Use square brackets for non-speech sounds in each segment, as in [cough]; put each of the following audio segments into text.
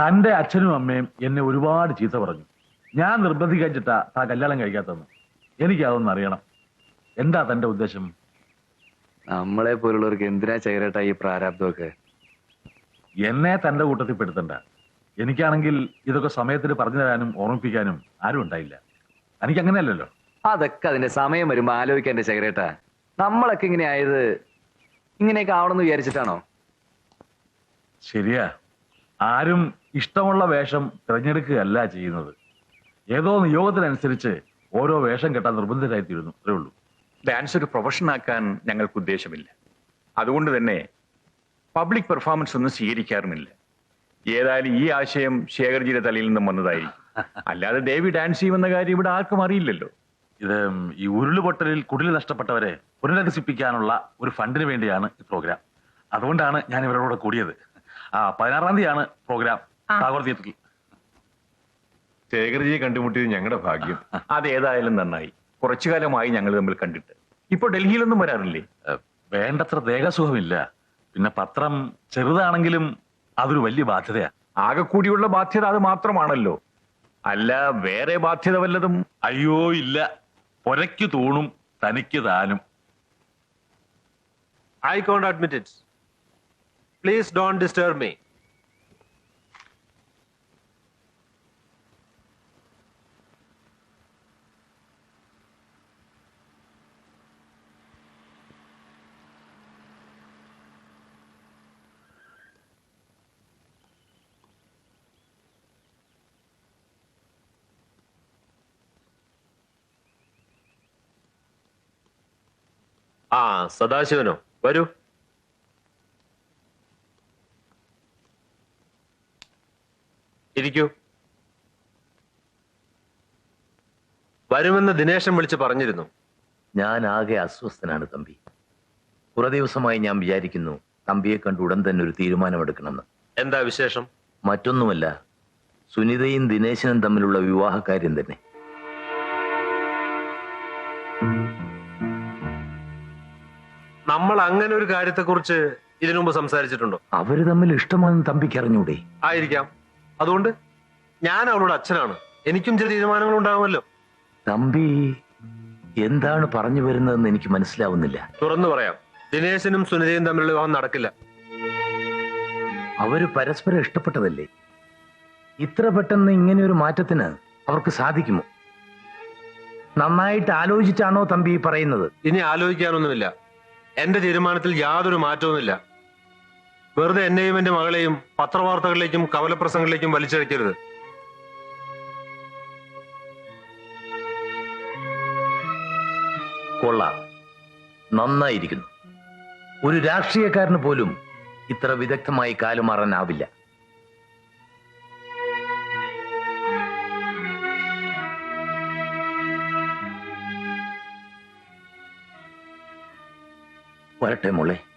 തന്റെ അച്ഛനും അമ്മയും എന്നെ ഒരുപാട് ചീത്ത പറഞ്ഞു. ഞാൻ നിർബന്ധിച്ചിട്ടാ താ കല്യാണം കഴിക്കാത്തതെന്ന്. എനിക്ക് അതൊന്നും അറിയണം. എന്താ തന്റെ ഉദ്ദേശം? നമ്മളെ പോലുള്ളവർക്ക് എന്തിനാ ചേരട്ടാ ഈ പ്രാരാബ്ദമൊക്കെ? എന്നെ തന്റെ കൂട്ടത്തിൽ പെടുത്തണ്ട. എനിക്കാണെങ്കിൽ ഇതൊക്കെ സമയത്തിന് പറഞ്ഞു തരാനും ഓർമ്മിപ്പിക്കാനും ആരും ഉണ്ടായില്ല. എനിക്ക് അങ്ങനെയല്ലല്ലോ. അതൊക്കെ അതിന്റെ സമയം വരുമ്പോ ആലോചിക്കാൻ ചേരട്ടാ. നമ്മളൊക്കെ ഇങ്ങനെ ആയത് ഇങ്ങനെയൊക്കെ ആവണമെന്ന് വിചാരിച്ചിട്ടാണോ? ശരിയാ. ആരും ഇഷ്ടമുള്ള വേഷം തിരഞ്ഞെടുക്കുകയല്ല ചെയ്യുന്നത്. ഏതോ നിയോഗത്തിനനുസരിച്ച് ഓരോ വേഷം കെട്ടാൻ നിർബന്ധിതരായിത്തീരുന്നു. അത്രേ ഉള്ളൂ. ഡാൻസ് ഒരു പ്രൊഫഷൻ ആക്കാൻ ഞങ്ങൾക്ക് ഉദ്ദേശമില്ല. അതുകൊണ്ട് തന്നെ പബ്ലിക് പെർഫോമൻസ് ഒന്നും സ്വീകരിക്കാറുമില്ല. ഏതായാലും ഈ ആശയം ശേഖർജിയുടെ തലയിൽ നിന്നും വന്നതായി അല്ലാതെ ദേവി ഡാൻസ് ചെയ്യുമെന്ന കാര്യം ഇവിടെ ആർക്കും അറിയില്ലല്ലോ. ഇത് ഈ ഉരുളുപൊട്ടലിൽ കുടിൽ നഷ്ടപ്പെട്ടവരെ പുനരധിസിപ്പിക്കാനുള്ള ഒരു ഫണ്ടിന് വേണ്ടിയാണ് ഈ പ്രോഗ്രാം. അതുകൊണ്ടാണ് ഞാൻ ഇവരോട് കൂടിയത്. ആ പതിനാറാം തീയതിയാണ് പ്രോഗ്രാം ടാഗോർ തിയേറ്ററിൽ. ശേഖർജിയെ കണ്ടുമുട്ടിയത് ഞങ്ങളുടെ ഭാഗ്യം. അത് ഏതായാലും നന്നായി. കുറച്ചു കാലമായി ഞങ്ങൾ തമ്മിൽ കണ്ടിട്ട്. ഇപ്പൊ ഡൽഹിയിലൊന്നും വരാറില്ലേ? വേണ്ടത്ര ദേഹസുഖമില്ല. പിന്നെ പത്രം ചെറുതാണെങ്കിലും അതൊരു വലിയ ബാധ്യതയാ. ആകെ കൂടിയുള്ള ബാധ്യത അത് മാത്രമാണല്ലോ. അല്ല വേറെ ബാധ്യത വല്ലതും? അയ്യോ ഇല്ല. പൊരയ്ക്ക് തൂണും തനിക്ക് താനും. I can't admit Please don't disturb me. ആ സദാശിവനോ വരൂ ഇരിക്കൂ. വരുമെന്ന് ദിനേശൻ വിളിച്ച് പറഞ്ഞിരുന്നു. ഞാൻ ആകെ അസ്വസ്ഥനാണ് തമ്പി. കുറെ ദിവസമായി ഞാൻ വിചാരിക്കുന്നു തമ്പിയെ കണ്ട് ഉടൻ തന്നെ ഒരു തീരുമാനമെടുക്കണമെന്ന്. എന്താ വിശേഷം? മറ്റൊന്നുമല്ല സുനിതയും ദിനേശനും തമ്മിലുള്ള വിവാഹകാര്യം തന്നെ. നമ്മൾ അങ്ങനെ ഒരു കാര്യത്തെക്കുറിച്ച് ഇതിനു മുമ്പ് സംസാരിച്ചിട്ടുണ്ടോ? അവർ തമ്മിൽ ഇഷ്ടമാണെന്ന് തമ്പിക്ക് അറിഞ്ഞൂടെ? ആയിരിക്കാം. അതുകൊണ്ട് ഞാൻ അവളുടെ അച്ഛനാണ്. എനിക്കും ചില തീരുമാനങ്ങൾ ഉണ്ടാകുമല്ലോ തമ്പി എന്താണ് പറഞ്ഞു വരുന്നതെന്ന് എനിക്ക് മനസ്സിലാവുന്നില്ല. തുറന്നു പറയാം. ദിനേശനും സുനിതയും തമ്മിലുള്ള വിവാഹം നടക്കില്ല. അവർ പരസ്പരം ഇഷ്ടപ്പെട്ടതല്ലേ? ഇത്ര പെട്ടെന്ന് ഇങ്ങനെ ഒരു മാറ്റത്തിന് അവർക്ക് സാധിക്കുമോ? നന്നായിട്ട് ആലോചിച്ചാണോ തമ്പി പറയുന്നത്? ഇനി ആലോചിക്കാനൊന്നുമില്ല. എന്റെ തീരുമാനത്തിൽ യാതൊരു മാറ്റവുമില്ല. വെറുതെ എന്നെയും എന്റെ മകളെയും പത്രവാർത്തകളിലേക്കും കവലപ്രസംഗങ്ങളിലേക്കും വലിച്ചഴക്കരുത് കൊള്ളാം. നന്നായിരിക്കുന്നു. ഒരു രാഷ്ട്രീയക്കാരന് പോലും ഇത്ര വിദഗ്ധമായി കാലുമാറാനാവില്ല. വരട്ടെ മോളെ.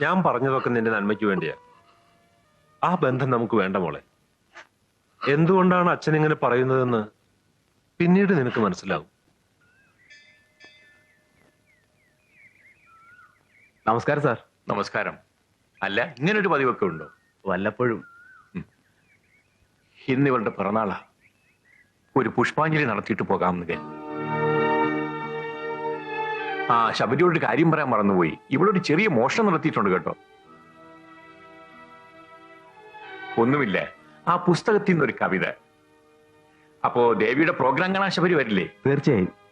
ഞാൻ പറഞ്ഞതൊക്കെ നിന്റെ നന്മയ്ക്ക് വേണ്ടിയാ. ആ ബന്ധം നമുക്ക് വേണ്ട മോളെ. എന്തുകൊണ്ടാണ് അച്ഛൻ ഇങ്ങനെ പറയുന്നതെന്ന് പിന്നീട് നിനക്ക് മനസ്സിലാവും. നമസ്കാരം സാർ. നമസ്കാരം. അല്ല ഇങ്ങനൊരു പതിവൊക്കെ ഉണ്ടോ? വല്ലപ്പോഴും. ഇന്ന് ഇവളുടെ പിറന്നാളാ. ഒരു പുഷ്പാഞ്ജലി നടത്തിയിട്ട് പോകാമെന്ന് കരുതി. ആ ശബരിയോട് കാര്യം പറയാൻ മറന്നുപോയി. ഇവിടെ ഒരു ചെറിയ മോഷണം നടത്തിയിട്ടുണ്ട് കേട്ടോ. ഒന്നുമില്ല. ആ പുസ്തകത്തിൽ നിന്നൊരു കവിത. അപ്പോ ദേവിയുടെ പ്രോഗ്രാം കാണാൻ ശബരി വരില്ലേ? തീർച്ചയായും.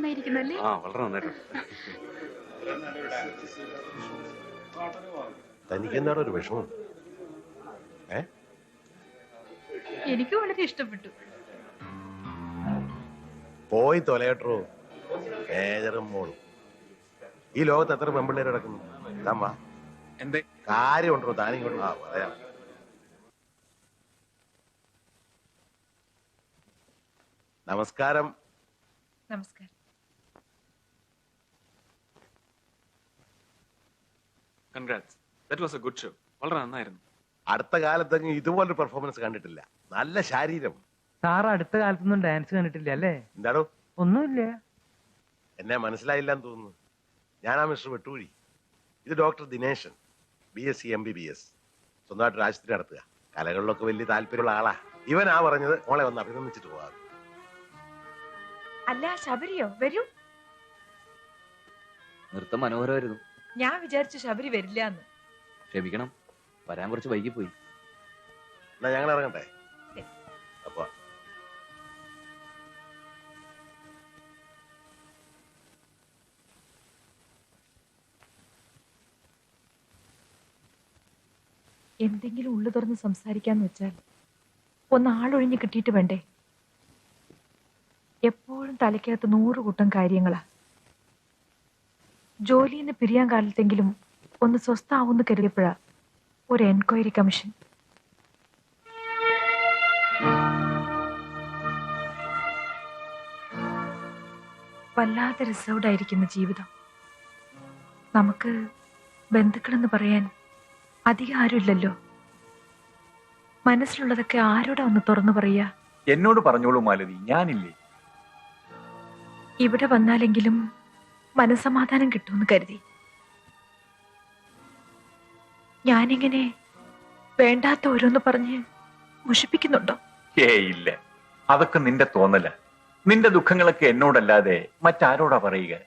നന്നായിരിക്കുന്നു അല്ലേ? ആ വളരെ നന്നായിട്ടുണ്ട്. തനിക്ക് എന്താണ് ഒരു വിഷമം? ഏ? എനിക്ക് വളരെ ഇഷ്ടപ്പെട്ടു. പോയി തൊലയട്ടോ. മേജറും മോളും. ഈ ലോകത്ത് എത്ര പെമ്പിള്ളേർ കിടക്കുന്നു? വാ. എന്തേ? കാര്യമുണ്ടോ? താനിങ്ങോട്ട് ആ പറയാം. നമസ്കാരം. നമസ്കാരം. Congrats that was a good show വളരെ നന്നായിരുന്നു. അടുത്ത കാലത്തെങ്ങും ഇതുപോലൊരു പെർഫോമൻസ് കണ്ടിട്ടില്ല. നല്ല ശാരീരം. സാർ അടുത്ത കാലത്തൊന്നും ഡാൻസ് കണ്ടിട്ടില്ല അല്ലേ? എന്താണോ ഒന്നുമില്ല. എന്നെ മനസ്സിലായില്ല എന്ന് തോന്നുന്നു. ഞാൻ ആ മിസ്റ്റർ വെട്ടൂഴി ഇത് doctor Dineshan. B S C M B B S സ്വന്തമായിട്ട് ആശുപത്രി നടത്തുക. കലകളിലൊക്കെ വലിയ താല്പര്യമുള്ള ആളാ. ഇവൻ ആ പറഞ്ഞത് മോളെ വന്ന് അഭിനന്ദിച്ചിട്ട് പോവാ അല്ല ശബരിയോ? വരൂ. നൃത്തം മനോഹരമായിരുന്നു. ഞാൻ വിചാരിച്ചു ശബരി വരില്ല എന്ന് ക്ഷമിക്കണം. വരാൻ കുറച്ച് വൈകി പോയി എന്നാ ഞങ്ങൾ ഇറങ്ങട്ടെ? അപ്പൊ എന്തെങ്കിലും ഉള്ളു തുറന്ന് സംസാരിക്കാന്ന് വെച്ചാൽ ഒന്ന് ആളൊഴിഞ്ഞ് കിട്ടിയിട്ട് വേണ്ടേ? എപ്പോഴും തലയ്ക്കകത്ത് നൂറ് കൂട്ടം കാര്യങ്ങളാ. ജോലിയിൽ നിന്ന് പിരിയാൻ കാലത്തെങ്കിലും ഒന്ന് സ്വസ്ഥാവുന്ന് കരുതിയപ്പോഴാ ഒരു എൻക്വയറി കമ്മീഷൻ. വല്ലാതെ റിസർവ്ഡ് ആയിരിക്കുന്ന ജീവിതം. നമുക്ക് ബന്ധുക്കളെന്ന് പറയാൻ അധികം ആരുമില്ലല്ലോ. മനസ്സിലുള്ളതൊക്കെ ആരോടാ ഒന്ന് തുറന്നു പറയാ? എന്നോട് പറഞ്ഞോളൂ മാലതി ഞാനില്ലേ? ഇവിടെ വന്നാലെങ്കിലും മനസമാധാനം കിട്ടുമെന്ന് കരുതി. ഞാനിങ്ങനെ വേണ്ടാത്ത ഓരോന്ന് പറഞ്ഞ് മുഷിപ്പിക്കുന്നുണ്ടോ? ഏ ഇല്ല. അതൊക്കെ നിന്റെ തോന്നല. നിന്റെ ദുഃഖങ്ങളൊക്കെ എന്നോടല്ലാതെ മറ്റാരോടാ പറയുക?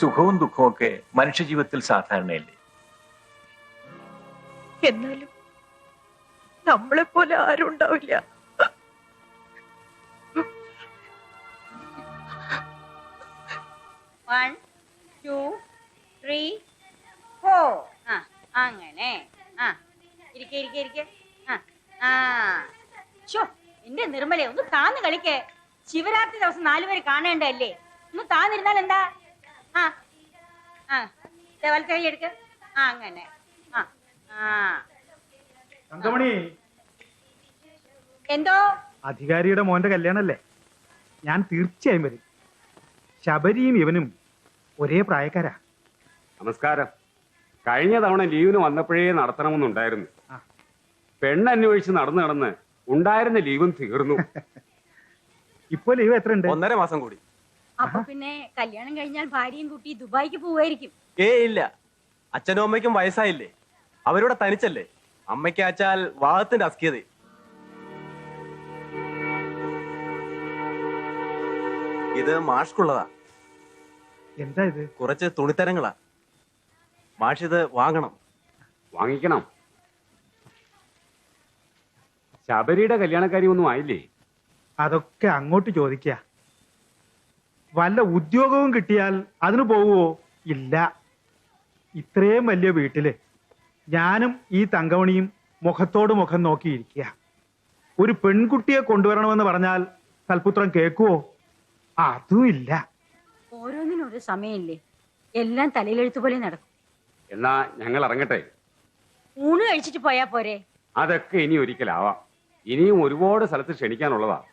സുഖവും ദുഃഖവും ഒക്കെ മനുഷ്യജീവിതത്തിൽ സാധാരണയല്ലേ? എന്നാലും നമ്മളെപ്പോലെ ആരും ഉണ്ടാവില്ല. വൺ ടു ത്രീ ഫോർ ആ അങ്ങനെ. ആ ഇരിക്കെ ഇരിക്കെ ഇരിക്കെ. ആ ആ. ഷോ എന്റെ നിർമ്മലെ ഒന്ന് താന്ന് കളിക്കേ. ശിവരാത്രി ദിവസം നാലുപേര് കാണേണ്ടല്ലേ ഒന്ന് താന്നിരുന്നാൽ എന്താ? ആ ആ. ദേ വലത്തെ കൈ എടുക്ക. ആ അങ്ങനെ. ആ ആ. തങ്കമണി എന്തോ? അധികാരിയുടെ മോന്റെ കല്യാണല്ലേ? ഞാൻ തീർച്ചയായും വരും. ശബരിയും ഇവനും ഒരേ പ്രായക്കാരാ. നമസ്കാരം. കഴിഞ്ഞ തവണ ലീവിന് വന്നപ്പോഴേ നടത്തണമെന്നുണ്ടായിരുന്നു. പെണ്ണ് അന്വേഷിച്ച് നടന്നു നടന്ന് ഉണ്ടായിരുന്ന ലീവും തീർന്നു. [laughs] ഇപ്പൊ ലീവ് എത്ര ഉണ്ട് ഒന്നര മാസം കൂടി. അപ്പൊ പിന്നെ കല്യാണം കഴിഞ്ഞാൽ ഭാര്യയും കൂട്ടി ദുബായിക്ക് പോവായിരിക്കും ഏ ഇല്ല. അച്ഛനും അമ്മയ്ക്കും വയസ്സായില്ലേ? അവരോടെ തനിച്ചല്ലേ? അമ്മയ്ക്ക് അച്ചാൽ വാദത്തിന്റെ അസ്കിയത് ഇത് മാഷ്കുള്ളതാ എന്താ ഇത്? കുറച്ച് തുണിത്തരങ്ങളാ. മാഷിത് വാങ്ങണം. വാങ്ങിക്കണം. ശബരിയുടെ കല്യാണക്കാരി ഒന്നും ആയില്ലേ? അതൊക്കെ അങ്ങോട്ട് ചോദിക്ക. വല്ല ഉദ്യോഗവും കിട്ടിയാൽ അതിന് പോവുമോ ഇല്ല. ഇത്രയും വലിയ വീട്ടിൽ ഞാനും ഈ തങ്കമണിയും മുഖത്തോട് മുഖം നോക്കിയിരിക്കുക ഒരു പെൺകുട്ടിയെ കൊണ്ടുവരണമെന്ന് പറഞ്ഞാൽ കൽപുത്രം കേൾക്കുവോ? അതും ഇല്ല. ഒരു സമയമില്ലേ? എല്ലാം തലയിലെഴുത്തു പോലെ നടക്കും. എന്നാ ഞങ്ങൾ ഇറങ്ങട്ടെ? ഊണ് കഴിച്ചിട്ട് പോയാ പോരെ? അതൊക്കെ ഇനി ഒരിക്കലാവാം. ഇനിയും ഒരുപാട് സ്ഥലത്ത് ക്ഷണിക്കാനുള്ളതാ.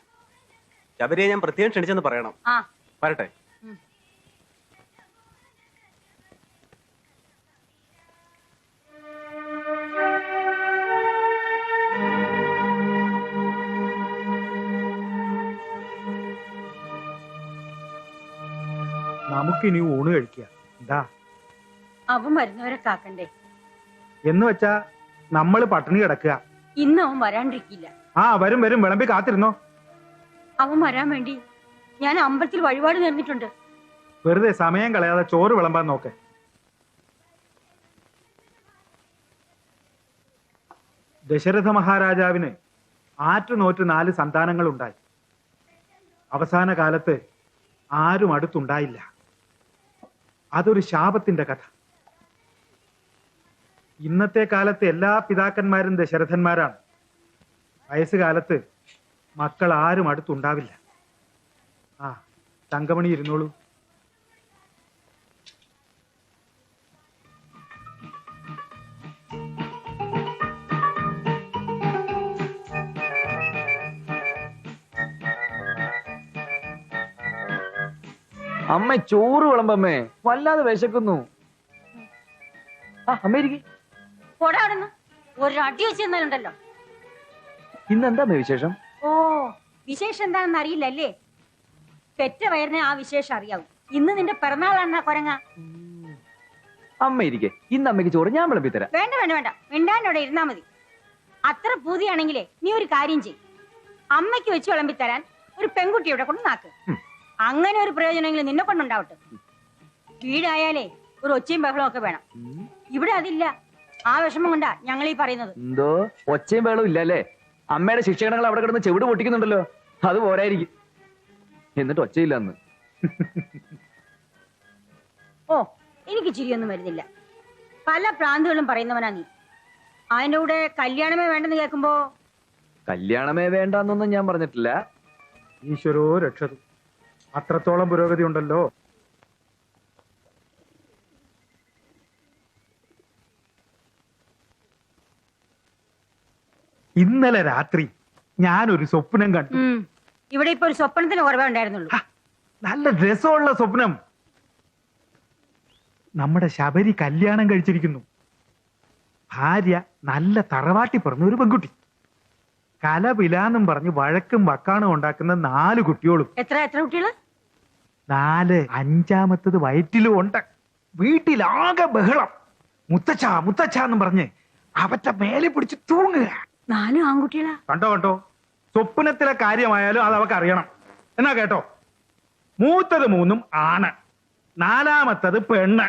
ശബരിയെ ഞാൻ പ്രത്യേകം ക്ഷണിച്ചെന്ന് പറയണം. ആ. വരട്ടെ? നമുക്കിനി ഊണ് കഴിക്കുക എന്താ അവൻ വരുന്നവരെ കാക്കണ്ടേ? എന്ന് വെച്ചാ നമ്മൾ പട്ടിണി കിടക്കുക. ഇന്ന് അവൻ വരാണ്ടിരിക്കില്ല. ആ വരും വരും. വിളമ്പി കാത്തിരുന്നോ? അവൻ വരാൻ വേണ്ടി ഞാൻ അമ്പലത്തിൽ വഴിപാട് നേർന്നിട്ടുണ്ട്. വെറുതെ സമയം കളയാതെ ചോറ് വിളമ്പാൻ നോക്ക്. ദശരഥ മഹാരാജാവിന് ആറ്റുനോറ്റ് നാല് സന്താനങ്ങൾ ഉണ്ടായി അവസാന കാലത്ത് ആരും അടുത്തുണ്ടായില്ല. അതൊരു ശാപത്തിന്റെ കഥ. ഇന്നത്തെ കാലത്ത് എല്ലാ പിതാക്കന്മാരും ദശരഥന്മാരാണ് വയസ്സുകാലത്ത് മക്കൾ ആരും അടുത്തുണ്ടാവില്ല. ആ തങ്കമണി ഇരുന്നോളൂ. അമ്മ ചോറ് വിളമ്പമ്മേ. വല്ലാതെ വിശക്കുന്നു. ആ അമ്മ ഇരിക്കെ. പോടാ അവിടുന്ന്. ഒരു അടി വെച്ച് തന്നാലുണ്ടല്ലോ. ഇന്ന് അമ്മേ വിശേഷം? ഓ വിശേഷം എന്താണെന്ന് അറിയില്ലല്ലേ? പെറ്റ വയറിനെ ആ വിശേഷം അറിയാവൂ. ഇന്ന് നിന്റെ പിറന്നാളാണ് കൊരങ്ങ. അമ്മ ഇരിക്കെ. ഇന്ന് അമ്മയ്ക്ക് ചോറ് ഞാൻ വിളമ്പി തരാം വേണ്ട വേണ്ട. വേണ്ട മിണ്ടാനോടെ ഇരുന്നാ മതി. അത്ര പൂതിയാണെങ്കിലേ നീ ഒരു കാര്യം ചെയ് അമ്മയ്ക്ക് വെച്ച് വിളമ്പി തരാൻ ഒരു പെൺകുട്ടിയോടെ കൊണ്ട് നാക്ക് അങ്ങനെ ഒരു പ്രയോജനമെങ്കിലും നിന്നെ കൊണ്ടുണ്ടാവട്ടെ. വീടായാലേ ഒരു ഒച്ചയും ബഹളവും ഒക്കെ വേണം. ഇവിടെ അതില്ല. ആ വിഷമം കൊണ്ടാ ഞങ്ങൾ ഈ പറയുന്നത്. എന്തോ? ഒച്ചയും ബഹളവും ഇല്ലല്ലേ അമ്മയുടെ ശിക്ഷകണങ്ങൾ അവിടെ കിടന്ന് ചെവിട് പൊട്ടിക്കുന്നുണ്ടല്ലോ. അത് പോരായിരിക്കും. എന്നിട്ട് ഒച്ചയില്ല അന്ന് ഓ എനിക്ക് ചിരിയൊന്നും വരുന്നില്ല. പല പ്രാന്തുകളും പറയുന്നവനാ നീ. അതിന്റെ കൂടെ കല്യാണമേ വേണ്ടെന്ന് കേൾക്കുമ്പോ കല്യാണമേ വേണ്ടെന്നൊന്നും ഞാൻ പറഞ്ഞിട്ടില്ല. ഈശ്വരോ രക്ഷതു അത്രത്തോളം പുരോഗതി ഉണ്ടല്ലോ. ഇന്നലെ രാത്രി ഞാനൊരു സ്വപ്നം കണ്ടു. ഇവിടെ ഇപ്പൊ ഒരു സ്വപ്നത്തിന് കുറവേ ഉണ്ടായിരുന്നുള്ളൂ. നല്ല രസമുള്ള സ്വപ്നം. നമ്മുടെ ശബരി കല്യാണം കഴിച്ചിരിക്കുന്നു. ഭാര്യ നല്ല തറവാട്ടി പറഞ്ഞ ഒരു പെൺകുട്ടി. കലപിലാന്നും പറഞ്ഞ് വഴക്കും വക്കാണും ഉണ്ടാക്കുന്ന നാല് കുട്ടികളും. എത്ര എത്ര കുട്ടികൾ? നാല് അഞ്ചാമത്തത് വയറ്റിലും ഉണ്ട് വീട്ടിലാകെ ബഹളം. മുത്തച്ഛ മുത്തച്ഛ എന്നും പറഞ്ഞ് അവറ്റ മേലെ പിടിച്ച് തൂങ്ങുക. നാലും ആൺകുട്ടികളാ. കണ്ടോ കണ്ടോ? സ്വപ്നത്തിലെ കാര്യമായാലും അത് അവക്ക് അറിയണം. എന്നാ കേട്ടോ? മൂത്തത് മൂന്നും ആണ്. നാലാമത്തത് പെണ്ണ്.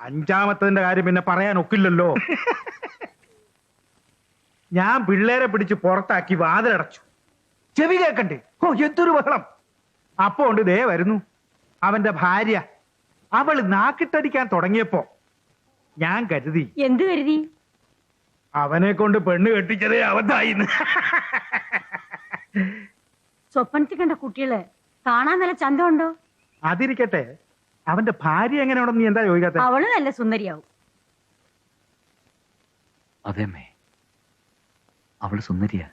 അഞ്ചാമത്തതിന്റെ കാര്യം പിന്നെ പറയാൻ ഒക്കില്ലല്ലോ. [laughs] ഞാൻ പിള്ളേരെ പിടിച്ച് പുറത്താക്കി വാതിലടച്ചു. ചെവി കേക്കണ്ടേ ഓ എന്തൊരു ബഹളം. അപ്പോ ഉണ്ട് ദേ വരുന്നു. അവന്റെ ഭാര്യ. അവൾ നാക്കിട്ടടിക്കാൻ തുടങ്ങിയപ്പോ ഞാൻ കരുതി. എന്ത് കരുതി? അവനെ കൊണ്ട് പെണ്ണ് കെട്ടിച്ചതേ അവതായിന്ന് സ്വപ്നത്തിൽ കണ്ട കുട്ടികൾ കാണാൻ നല്ല ചന്തമുണ്ടോ? അതിരിക്കട്ടെ. അവന്റെ ഭാര്യ എങ്ങനെയാണെന്ന് നീ എന്താ ചോദിക്കാത്ത? അവൾ നല്ല സുന്ദരിയാവും. അതെ അമ്മേ. അവൾ സുന്ദരിയാ.